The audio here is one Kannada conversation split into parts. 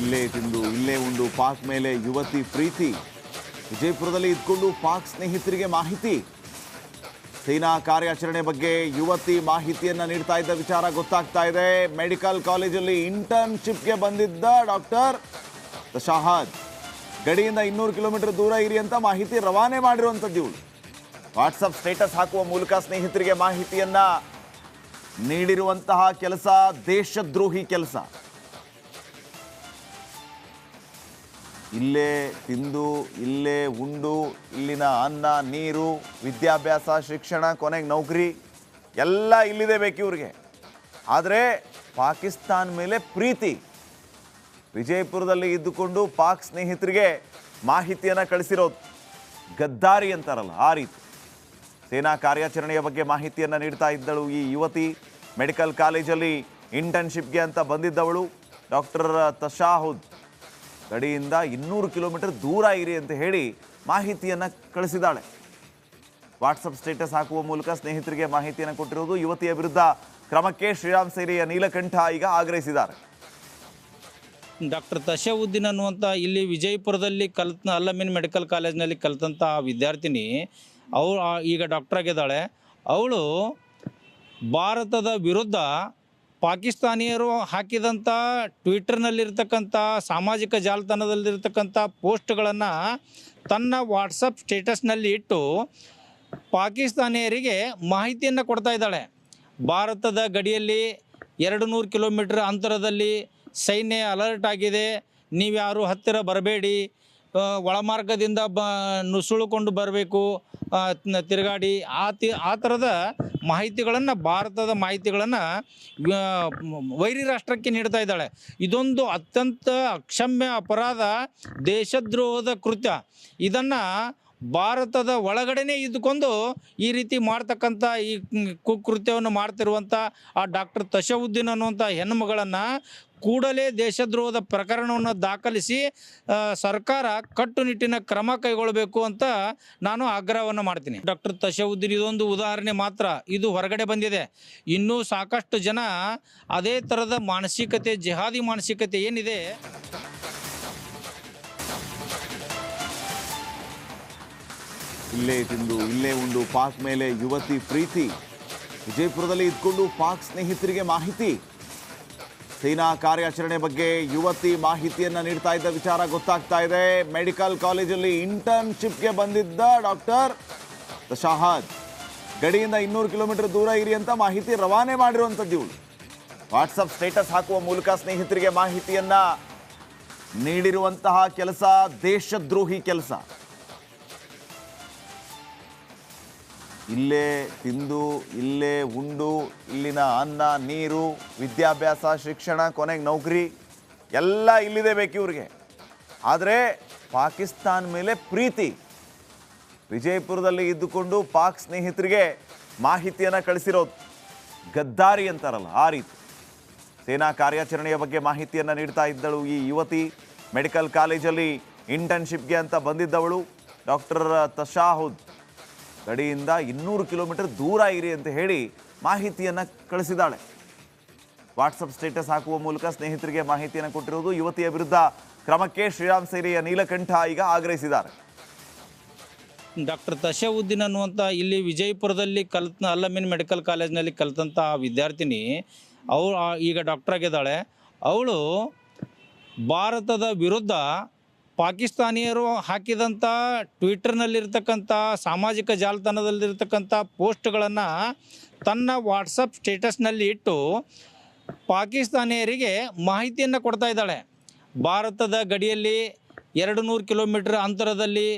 ಇಲ್ಲೇ ತಿಂದು, ಇಲ್ಲೇ ಉಂಡು. ಪಾಕ್ ಮೇಲೆ ಯುವತಿ ಪ್ರೀತಿ. ವಿಜಯಪುರದಲ್ಲಿ ಇದ್ಕೊಂಡು ಪಾಕ್ ಸ್ನೇಹಿತರಿಗೆ ಮಾಹಿತಿ. ಸೇನಾ ಕಾರ್ಯಾಚರಣೆ ಬಗ್ಗೆ ಯುವತಿ ಮಾಹಿತಿಯನ್ನು ನೀಡ್ತಾ ಇದ್ದ ವಿಚಾರ ಗೊತ್ತಾಗ್ತಾ ಇದೆ. ಮೆಡಿಕಲ್ ಕಾಲೇಜಲ್ಲಿ ಇಂಟರ್ನ್ಶಿಪ್ಗೆ ಬಂದಿದ್ದ ಡಾಕ್ಟರ್ ಶಹಾದ್ ಗಡಿಯಿಂದ ಇನ್ನೂರು ಕಿಲೋಮೀಟರ್ ದೂರ ಇರಿ ಅಂತ ಮಾಹಿತಿ ರವಾನೆ ಮಾಡಿರುವಂಥದ್ದು ಇವಳು. ವಾಟ್ಸಪ್ ಸ್ಟೇಟಸ್ ಹಾಕುವ ಮೂಲಕ ಸ್ನೇಹಿತರಿಗೆ ಮಾಹಿತಿಯನ್ನು ನೀಡಿರುವಂತಹ ಕೆಲಸ, ದೇಶದ್ರೋಹಿ ಕೆಲಸ. ಇಲ್ಲೇ ತಿಂದು, ಇಲ್ಲೇ ಉಂಡು, ಇಲ್ಲಿನ ಅನ್ನ, ನೀರು, ವಿದ್ಯಾಭ್ಯಾಸ, ಶಿಕ್ಷಣ, ಕೊನೆಗೆ ನೌಕರಿ, ಎಲ್ಲ ಇಲ್ಲಿದೆ ಬೇಕು ಇವ್ರಿಗೆ ಆದರೆ ಪಾಕಿಸ್ತಾನ ಮೇಲೆ ಪ್ರೀತಿ. ವಿಜಯಪುರದಲ್ಲಿ ಇದ್ದುಕೊಂಡು ಪಾಕ್ ಸ್ನೇಹಿತರಿಗೆ ಮಾಹಿತಿಯನ್ನು ಕಳಿಸಿರೋದು. ಗದ್ದಾರಿ ಅಂತಾರಲ್ಲ ಆ ರೀತಿ. ಸೇನಾ ಕಾರ್ಯಾಚರಣೆಯ ಬಗ್ಗೆ ಮಾಹಿತಿಯನ್ನು ನೀಡ್ತಾ ಇದ್ದಳು ಈ ಯುವತಿ. ಮೆಡಿಕಲ್ ಕಾಲೇಜಲ್ಲಿ ಇಂಟರ್ನ್ಶಿಪ್ಗೆ ಅಂತ ಬಂದಿದ್ದವಳು. ಡಾಕ್ಟರ್ ತಶಾಹುದ್ ಗಡಿಯಿಂದ ಇನ್ನೂರು ಕಿಲೋಮೀಟರ್ ದೂರ ಇರಿ ಅಂತ ಹೇಳಿ ಮಾಹಿತಿಯನ್ನು ಕಳಿಸಿದ್ದಾಳೆ. ವಾಟ್ಸಪ್ ಸ್ಟೇಟಸ್ ಹಾಕುವ ಮೂಲಕ ಸ್ನೇಹಿತರಿಗೆ ಮಾಹಿತಿಯನ್ನು ಕೊಟ್ಟಿರುವುದು ಯುವತಿಯ ವಿರುದ್ಧ ಕ್ರಮಕ್ಕೆ ಶ್ರೀರಾಮ್ ಸೇನೆಯ ನೀಲಕಂಠ ಈಗ ಆಗ್ರಹಿಸಿದ್ದಾರೆ. ಡಾಕ್ಟರ್ ತಶವುದ್ದೀನ್ ಅನ್ನುವಂಥ ಇಲ್ಲಿ ವಿಜಯಪುರದಲ್ಲಿ ಕಲ್ತ ಅಲ್ಲಮಿನ್ ಮೆಡಿಕಲ್ ಕಾಲೇಜ್ನಲ್ಲಿ ಕಲಿತಂಥ ಆ ವಿದ್ಯಾರ್ಥಿನಿ ಅವಳು ಈಗ ಡಾಕ್ಟರ್ ಆಗಿದ್ದಾಳೆ. ಅವಳು ಭಾರತದ ವಿರುದ್ಧ ಪಾಕಿಸ್ತಾನಿಯರು ಹಾಕಿದಂಥ ಟ್ವಿಟರ್ನಲ್ಲಿರ್ತಕ್ಕಂಥ ಸಾಮಾಜಿಕ ಜಾಲತಾಣದಲ್ಲಿರ್ತಕ್ಕಂಥ ಪೋಸ್ಟ್ಗಳನ್ನು ತನ್ನ ವಾಟ್ಸಪ್ ಸ್ಟೇಟಸ್ನಲ್ಲಿ ಇಟ್ಟು ಪಾಕಿಸ್ತಾನಿಯರಿಗೆ ಮಾಹಿತಿಯನ್ನು ಕೊಡ್ತಾ ಇದ್ದಾಳೆ. ಭಾರತದ ಗಡಿಯಲ್ಲಿ ಎರಡು ನೂರು ಕಿಲೋಮೀಟರ್ ಅಂತರದಲ್ಲಿ ಸೈನ್ಯ ಅಲರ್ಟ್ ಆಗಿದೆ. ನೀವ್ಯಾರು ಹತ್ತಿರ ಬರಬೇಡಿ. ಒಳಮಾರ್ಗದಿಂದ ಬ, ನುಸುಳುಕೊಂಡು ಬರಬೇಕು ತಿರುಗಾಡಿ, ಆ ತಿ, ಆ ಥರದ ಮಾಹಿತಿಗಳನ್ನು, ಭಾರತದ ಮಾಹಿತಿಗಳನ್ನು ವೈರಿ ರಾಷ್ಟ್ರಕ್ಕೆ ನೀಡ್ತಾ ಇದ್ದಾಳೆ. ಇದೊಂದು ಅತ್ಯಂತ ಅಕ್ಷಮ್ಯ ಅಪರಾಧ, ದೇಶದ್ರೋಹದ ಕೃತ್ಯ. ಇದನ್ನು ಭಾರತದ ಒಳಗಡೆನೇ ಇದ್ದುಕೊಂಡು ಈ ರೀತಿ ಮಾಡ್ತಕ್ಕಂಥ ಈ ಕುಕೃತ್ಯವನ್ನು ಮಾಡ್ತಿರುವಂಥ ಆ ಡಾಕ್ಟರ್ ತಶವುದ್ದೀನ್ ಅನ್ನುವಂಥ ಹೆಣ್ಣುಮಗಳನ್ನು ಕೂಡಲೇ ದೇಶದ್ರೋಹದ ಪ್ರಕರಣವನ್ನು ದಾಖಲಿಸಿ ಸರ್ಕಾರ ಕಟ್ಟುನಿಟ್ಟಿನ ಕ್ರಮ ಕೈಗೊಳ್ಳಬೇಕು ಅಂತ ನಾನು ಆಗ್ರಹವನ್ನು ಮಾಡ್ತೀನಿ. ಡಾಕ್ಟರ್ ತಶವುದ್ದೀನ್, ಇದೊಂದು ಉದಾಹರಣೆ ಮಾತ್ರ. ಇದು ಹೊರಗಡೆ ಬಂದಿದೆ. ಇನ್ನೂ ಸಾಕಷ್ಟು ಜನ ಅದೇ ಥರದ ಮಾನಸಿಕತೆ, ಜಿಹಾದಿ ಮಾನಸಿಕತೆ ಏನಿದೆ? ಇಲ್ಲೇ ತಿಂದು, ಇಲ್ಲೇ ಉಂಡು ಪಾಕ್ ಮೇಲೆ ಯುವತಿ ಪ್ರೀತಿ. ವಿಜಯಪುರದಲ್ಲಿ ಇದ್ಕೊಂಡು ಪಾಕ್ ಸ್ನೇಹಿತರಿಗೆ ಮಾಹಿತಿ. ಸೇನಾ ಕಾರ್ಯಾಚರಣೆ ಬಗ್ಗೆ ಯುವತಿ ಮಾಹಿತಿಯನ್ನು ನೀಡ್ತಾ ಇದ್ದ ವಿಚಾರ ಗೊತ್ತಾಗ್ತಾ ಇದೆ. ಮೆಡಿಕಲ್ ಕಾಲೇಜಲ್ಲಿ ಇಂಟರ್ನ್ಶಿಪ್ಗೆ ಬಂದಿದ್ದ ಡಾಕ್ಟರ್ ಶಹಾದ್ ಗಡಿಯಿಂದ ಇನ್ನೂರು ಕಿಲೋಮೀಟರ್ ದೂರ ಇರಿ ಅಂತ ಮಾಹಿತಿ ರವಾನೆ ಮಾಡಿರುವಂಥದ್ದು ಇವಳು. ವಾಟ್ಸಪ್ ಸ್ಟೇಟಸ್ ಹಾಕುವ ಮೂಲಕ ಸ್ನೇಹಿತರಿಗೆ ಮಾಹಿತಿಯನ್ನ ನೀಡಿರುವಂತಹ ಕೆಲಸ, ದೇಶದ್ರೋಹಿ ಕೆಲಸ. ಇಲ್ಲೇ ತಿಂದು, ಇಲ್ಲೇ ಉಂಡು, ಇಲ್ಲಿನ ಅನ್ನ, ನೀರು, ವಿದ್ಯಾಭ್ಯಾಸ, ಶಿಕ್ಷಣ, ಕೊನೆಗೆ ನೌಕರಿ, ಎಲ್ಲ ಇಲ್ಲಿದೆ ಬೇಕು ಇವ್ರಿಗೆ. ಆದರೆ ಪಾಕಿಸ್ತಾನ ಮೇಲೆ ಪ್ರೀತಿ. ವಿಜಯಪುರದಲ್ಲಿ ಇದ್ದುಕೊಂಡು ಪಾಕ್ ಸ್ನೇಹಿತರಿಗೆ ಮಾಹಿತಿಯನ್ನು ಕಳಿಸಿರೋದು ಗದ್ದಾರಿ ಅಂತಾರಲ್ಲ, ಆ ರೀತಿ. ಸೇನಾ ಕಾರ್ಯಾಚರಣೆಯ ಬಗ್ಗೆ ಮಾಹಿತಿಯನ್ನು ನೀಡ್ತಾ ಇದ್ದಳು ಈ ಯುವತಿ. ಮೆಡಿಕಲ್ ಕಾಲೇಜಲ್ಲಿ ಇಂಟರ್ನ್ಶಿಪ್ಗೆ ಅಂತ ಬಂದಿದ್ದವಳು. ಡಾಕ್ಟರ್ ತಶಾಹುದ್. ಗಡಿಯಿಂದ ಇನ್ನೂರು ಕಿಲೋಮೀಟರ್ ದೂರ ಇರಿ ಅಂತ ಹೇಳಿ ಮಾಹಿತಿಯನ್ನು ಕಳಿಸಿದ್ದಾಳೆ. ವಾಟ್ಸಪ್ ಸ್ಟೇಟಸ್ ಹಾಕುವ ಮೂಲಕ ಸ್ನೇಹಿತರಿಗೆ ಮಾಹಿತಿಯನ್ನು ಕೊಟ್ಟಿರುವುದು ಯುವತಿಯ ವಿರುದ್ಧ ಕ್ರಮಕ್ಕೆ ಶ್ರೀರಾಮ್ ಸೇನೆಯ ನೀಲಕಂಠ ಈಗ ಆಗ್ರಹಿಸಿದ್ದಾರೆ. ಡಾಕ್ಟರ್ ತಶವುದ್ದೀನ್ ಅನ್ನುವಂಥ ಇಲ್ಲಿ ವಿಜಯಪುರದಲ್ಲಿ ಕಲ್ತ ಅಲ್ಲಮಿನ್ ಮೆಡಿಕಲ್ ಕಾಲೇಜ್ನಲ್ಲಿ ಕಲಿತಂಥ ಆ ವಿದ್ಯಾರ್ಥಿನಿ ಅವಳು ಈಗ ಡಾಕ್ಟರ್ ಆಗಿದ್ದಾಳೆ. ಅವಳು ಭಾರತದ ವಿರುದ್ಧ ಪಾಕಿಸ್ತಾನಿಯರು ಹಾಕಿದಂಥ ಟ್ವಿಟರ್ನಲ್ಲಿರ್ತಕ್ಕಂಥ ಸಾಮಾಜಿಕ ಜಾಲತಾಣದಲ್ಲಿರ್ತಕ್ಕಂಥ ಪೋಸ್ಟ್ಗಳನ್ನು ತನ್ನ ವಾಟ್ಸಪ್ ಸ್ಟೇಟಸ್ನಲ್ಲಿ ಇಟ್ಟು ಪಾಕಿಸ್ತಾನಿಯರಿಗೆ ಮಾಹಿತಿಯನ್ನು ಕೊಡ್ತಾ ಇದ್ದಾಳೆ. ಭಾರತದ ಗಡಿಯಲ್ಲಿ ಎರಡು ನೂರು ಕಿಲೋಮೀಟರ್ ಅಂತರದಲ್ಲಿ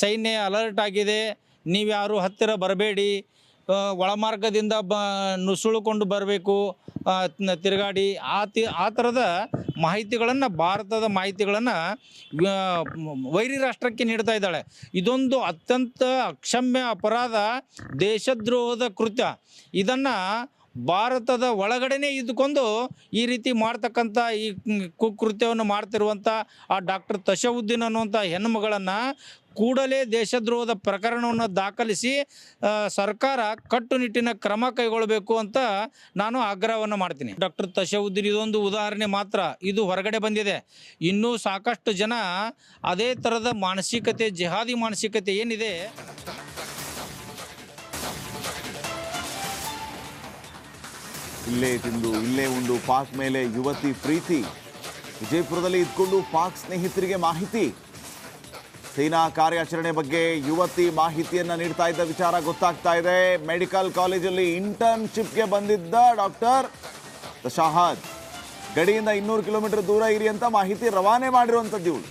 ಸೈನ್ಯ ಅಲರ್ಟ್ ಆಗಿದೆ. ನೀವ್ಯಾರು ಹತ್ತಿರ ಬರಬೇಡಿ. ಒಳಮಾರ್ಗದಿಂದ ಬ, ನುಸುಳುಕೊಂಡು ಬರಬೇಕು. ತಿರುಗಾಡಿ ಆ ತಿ, ಆ ಥರದ ಮಾಹಿತಿಗಳನ್ನು, ಭಾರತದ ಮಾಹಿತಿಗಳನ್ನು ವೈರಿ ರಾಷ್ಟ್ರಕ್ಕೆ ನೀಡ್ತಾ ಇದ್ದಾಳೆ. ಇದೊಂದು ಅತ್ಯಂತ ಅಕ್ಷಮ್ಯ ಅಪರಾಧ, ದೇಶದ್ರೋಹದ ಕೃತ್ಯ. ಇದನ್ನು ಭಾರತದ ಒಳಗಡೆನೇ ಇದ್ದುಕೊಂಡು ಈ ರೀತಿ ಮಾಡ್ತಕ್ಕಂಥ ಈ ಕುಕೃತ್ಯವನ್ನು ಮಾಡ್ತಿರುವಂಥ ಆ ಡಾಕ್ಟರ್ ತಶವುದ್ದೀನ್ ಅನ್ನುವಂಥ ಹೆಣ್ಣುಮಗಳನ್ನು ಕೂಡಲೇ ದೇಶದ್ರೋಹದ ಪ್ರಕರಣವನ್ನು ದಾಖಲಿಸಿ ಸರ್ಕಾರ ಕಟ್ಟುನಿಟ್ಟಿನ ಕ್ರಮ ಕೈಗೊಳ್ಳಬೇಕು ಅಂತ ನಾನು ಆಗ್ರಹವನ್ನು ಮಾಡ್ತೀನಿ. ಡಾಕ್ಟರ್ ತಶವುದ್ದೀನ್ ಇದೊಂದು ಉದಾಹರಣೆ ಮಾತ್ರ. ಇದು ಹೊರಗಡೆ ಬಂದಿದೆ. ಇನ್ನೂ ಸಾಕಷ್ಟು ಜನ ಅದೇ ಥರದ ಮಾನಸಿಕತೆ, ಜಿಹಾದಿ ಮಾನಸಿಕತೆ ಏನಿದೆ? ಇಲ್ಲೇ ತಿಂದು, ಇಲ್ಲೇ ಉಂಡು, ಪಾಕ್ ಮೇಲೆ ಯುವತಿ ಪ್ರೀತಿ. ವಿಜಯಪುರದಲ್ಲಿ ಇದ್ಕೊಂಡು ಪಾಕ್ ಸ್ನೇಹಿತರಿಗೆ ಮಾಹಿತಿ. ಸೇನಾ ಕಾರ್ಯಾಚರಣೆ ಬಗ್ಗೆ ಯುವತಿ ಮಾಹಿತಿಯನ್ನು ನೀಡ್ತಾ ಇದ್ದ ವಿಚಾರ ಗೊತ್ತಾಗ್ತಾ ಇದೆ. ಮೆಡಿಕಲ್ ಕಾಲೇಜಲ್ಲಿ ಇಂಟರ್ನ್ಶಿಪ್ಗೆ ಬಂದಿದ್ದ ಡಾಕ್ಟರ್ ಶಹಾದ್. ಗಡಿಯಿಂದ ಇನ್ನೂರು ಕಿಲೋಮೀಟರ್ ದೂರ ಇರಿ ಅಂತ ಮಾಹಿತಿ ರವಾನೆ ಮಾಡಿರುವಂಥದ್ದು ಇವಳು.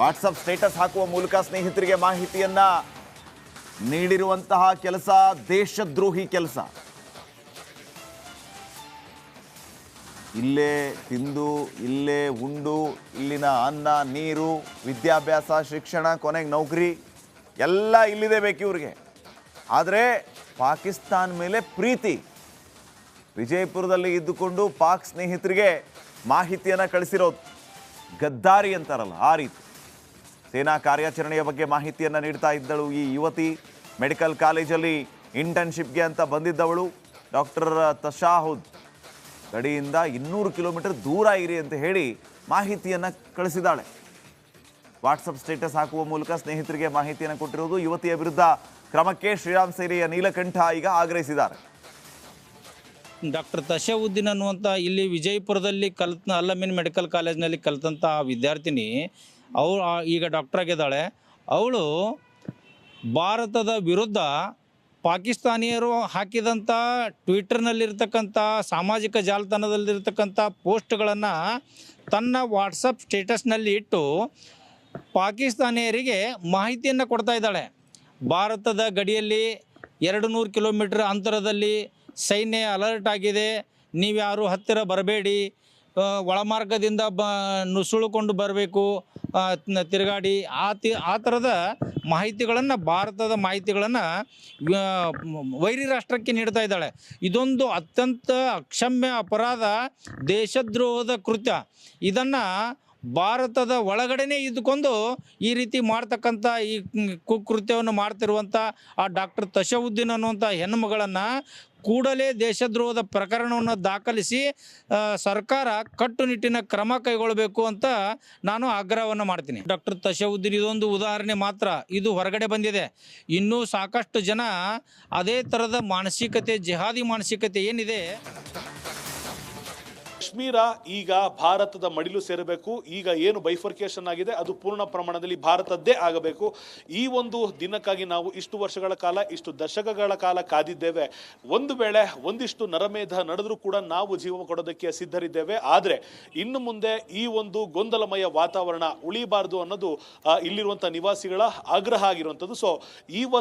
ವಾಟ್ಸಪ್ ಸ್ಟೇಟಸ್ ಹಾಕುವ ಮೂಲಕ ಸ್ನೇಹಿತರಿಗೆ ಮಾಹಿತಿಯನ್ನು ನೀಡಿರುವಂತಹ ಕೆಲಸ, ದೇಶದ್ರೋಹಿ ಕೆಲಸ. ಇಲ್ಲೇ ತಿಂದು, ಇಲ್ಲೇ ಉಂಡು, ಇಲ್ಲಿನ ಅನ್ನ, ನೀರು, ವಿದ್ಯಾಭ್ಯಾಸ, ಶಿಕ್ಷಣ, ಕೊನೆಗೆ ನೌಕರಿ, ಎಲ್ಲ ಇಲ್ಲಿದೆ ಬೇಕು ಇವ್ರಿಗೆ. ಆದರೆ ಪಾಕಿಸ್ತಾನ ಮೇಲೆ ಪ್ರೀತಿ. ವಿಜಯಪುರದಲ್ಲಿ ಇದ್ದುಕೊಂಡು ಪಾಕ್ ಸ್ನೇಹಿತರಿಗೆ ಮಾಹಿತಿಯನ್ನು ಕಳಿಸಿರೋದು. ಗದ್ದಾರಿ ಅಂತಾರಲ್ಲ, ಆ ರೀತಿ. ಸೇನಾ ಕಾರ್ಯಾಚರಣೆಯ ಬಗ್ಗೆ ಮಾಹಿತಿಯನ್ನು ನೀಡ್ತಾ ಇದ್ದಳು ಈ ಯುವತಿ. ಮೆಡಿಕಲ್ ಕಾಲೇಜಲ್ಲಿ ಇಂಟರ್ನ್ಶಿಪ್ಗೆ ಅಂತ ಬಂದಿದ್ದವಳು. ಡಾಕ್ಟರ್ ತಶಾಹುದ್. ಗಡಿಯಿಂದ ಇನ್ನೂರು ಕಿಲೋಮೀಟರ್ ದೂರ ಇರಿ ಅಂತ ಹೇಳಿ ಮಾಹಿತಿಯನ್ನು ಕಳಿಸಿದ್ದಾಳೆ. ವಾಟ್ಸಪ್ ಸ್ಟೇಟಸ್ ಹಾಕುವ ಮೂಲಕ ಸ್ನೇಹಿತರಿಗೆ ಮಾಹಿತಿಯನ್ನು ಕೊಟ್ಟಿರುವುದು ಯುವತಿಯ ವಿರುದ್ಧ. ಕ್ರಮಕ್ಕೆ ಶ್ರೀರಾಮ್ ಸೇನೆಯ ನೀಲಕಂಠ ಈಗ ಆಗ್ರಹಿಸಿದ್ದಾರೆ. ಡಾಕ್ಟರ್ ತಶವುದ್ದೀನ್ ಅನ್ನುವಂಥ ಇಲ್ಲಿ ವಿಜಯಪುರದಲ್ಲಿ ಕಲ್ತ ಅಲ್ಲಮಿನ್ ಮೆಡಿಕಲ್ ಕಾಲೇಜ್ನಲ್ಲಿ ಕಲಿತಂಥ ಆ ವಿದ್ಯಾರ್ಥಿನಿ ಅವಳು ಈಗ ಡಾಕ್ಟರ್ ಆಗಿದ್ದಾಳೆ. ಅವಳು ಭಾರತದ ವಿರುದ್ಧ ಪಾಕಿಸ್ತಾನಿಯರು ಹಾಕಿದಂಥ ಟ್ವಿಟರ್ನಲ್ಲಿರ್ತಕ್ಕಂಥ ಸಾಮಾಜಿಕ ಜಾಲತಾಣದಲ್ಲಿರ್ತಕ್ಕಂಥ ಪೋಸ್ಟ್ಗಳನ್ನು ತನ್ನ ವಾಟ್ಸಪ್ ಸ್ಟೇಟಸ್ನಲ್ಲಿ ಇಟ್ಟು ಪಾಕಿಸ್ತಾನಿಯರಿಗೆ ಮಾಹಿತಿಯನ್ನು ಕೊಡ್ತಾ ಇದ್ದಾಳೆ. ಭಾರತದ ಗಡಿಯಲ್ಲಿ ಎರಡು ನೂರು ಕಿಲೋಮೀಟ್ರ್ ಅಂತರದಲ್ಲಿ ಸೈನ್ಯ ಅಲರ್ಟ್ ಆಗಿದೆ. ನೀವ್ಯಾರು ಹತ್ತಿರ ಬರಬೇಡಿ. ಒಳಮಾರ್ಗದಿಂದ ಬ, ನುಸುಳುಕೊಂಡು ಬರಬೇಕು ತಿರುಗಾಡಿ, ಆ ತಿ, ಆ ಥರದ ಮಾಹಿತಿಗಳನ್ನು, ಭಾರತದ ಮಾಹಿತಿಗಳನ್ನು ವೈರಿ ರಾಷ್ಟ್ರಕ್ಕೆ ನೀಡ್ತಾ ಇದ್ದಾಳೆ. ಇದೊಂದು ಅತ್ಯಂತ ಅಕ್ಷಮ್ಯ ಅಪರಾಧ, ದೇಶದ್ರೋಹದ ಕೃತ್ಯ. ಇದನ್ನು ಭಾರತದ ಒಳಗಡೆನೇ ಇದ್ದುಕೊಂಡು ಈ ರೀತಿ ಮಾಡ್ತಕ್ಕಂಥ ಈ ಕುಕೃತ್ಯವನ್ನು ಮಾಡ್ತಿರುವಂಥ ಆ ಡಾಕ್ಟರ್ ತಶವುದ್ದೀನ್ ಅನ್ನುವಂಥ ಹೆಣ್ಣುಮಗಳನ್ನು ಕೂಡಲೇ ದೇಶದ್ರೋಹದ ಪ್ರಕರಣವನ್ನು ದಾಖಲಿಸಿ ಸರ್ಕಾರ ಕಟ್ಟುನಿಟ್ಟಿನ ಕ್ರಮ ಕೈಗೊಳ್ಳಬೇಕು ಅಂತ ನಾನು ಆಗ್ರಹವನ್ನು ಮಾಡ್ತೀನಿ. ಡಾಕ್ಟರ್ ತಶವುದ್ದೀನ್ ಇದೊಂದು ಉದಾಹರಣೆ ಮಾತ್ರ. ಇದು ಹೊರಗಡೆ ಬಂದಿದೆ. ಇನ್ನೂ ಸಾಕಷ್ಟು ಜನ ಅದೇ ಥರದ ಮಾನಸಿಕತೆ, ಜಿಹಾದಿ ಮಾನಸಿಕತೆ ಏನಿದೆ ಕಾಶ್ಮೀರ ಈಗ ಭಾರತದ ಮಡಿಲು ಸೇರಬೇಕು. ಈಗ ಏನು ಬೈಫರ್ಕೇಶನ್ ಆಗಿದೆ, ಅದು ಪೂರ್ಣ ಪ್ರಮಾಣದಲ್ಲಿ ಭಾರತದ್ದೇ ಆಗಬೇಕು. ಈ ಒಂದು ದಿನಕ್ಕಾಗಿ ನಾವು ಇಷ್ಟು ವರ್ಷಗಳ ಕಾಲ, ಇಷ್ಟು ದಶಕಗಳ ಕಾಲ ಕಾದಿದ್ದೇವೆ. ಒಂದು ವೇಳೆ ಒಂದಿಷ್ಟು ನರಮೇಧ ನಡೆದರೂ ಕೂಡ ನಾವು ಜೀವ ಕೊಡೋದಕ್ಕೆ ಸಿದ್ಧರಿದ್ದೇವೆ. ಆದರೆ ಇನ್ನು ಮುಂದೆ ಈ ಒಂದು ಗೊಂದಲಮಯ ವಾತಾವರಣ ಉಳಿಬಾರದು ಅನ್ನೋದು ಇಲ್ಲಿರುವಂಥ ನಿವಾಸಿಗಳ ಆಗ್ರಹ ಆಗಿರುವಂಥದ್ದು. ಸೊ ಇವತ್ತು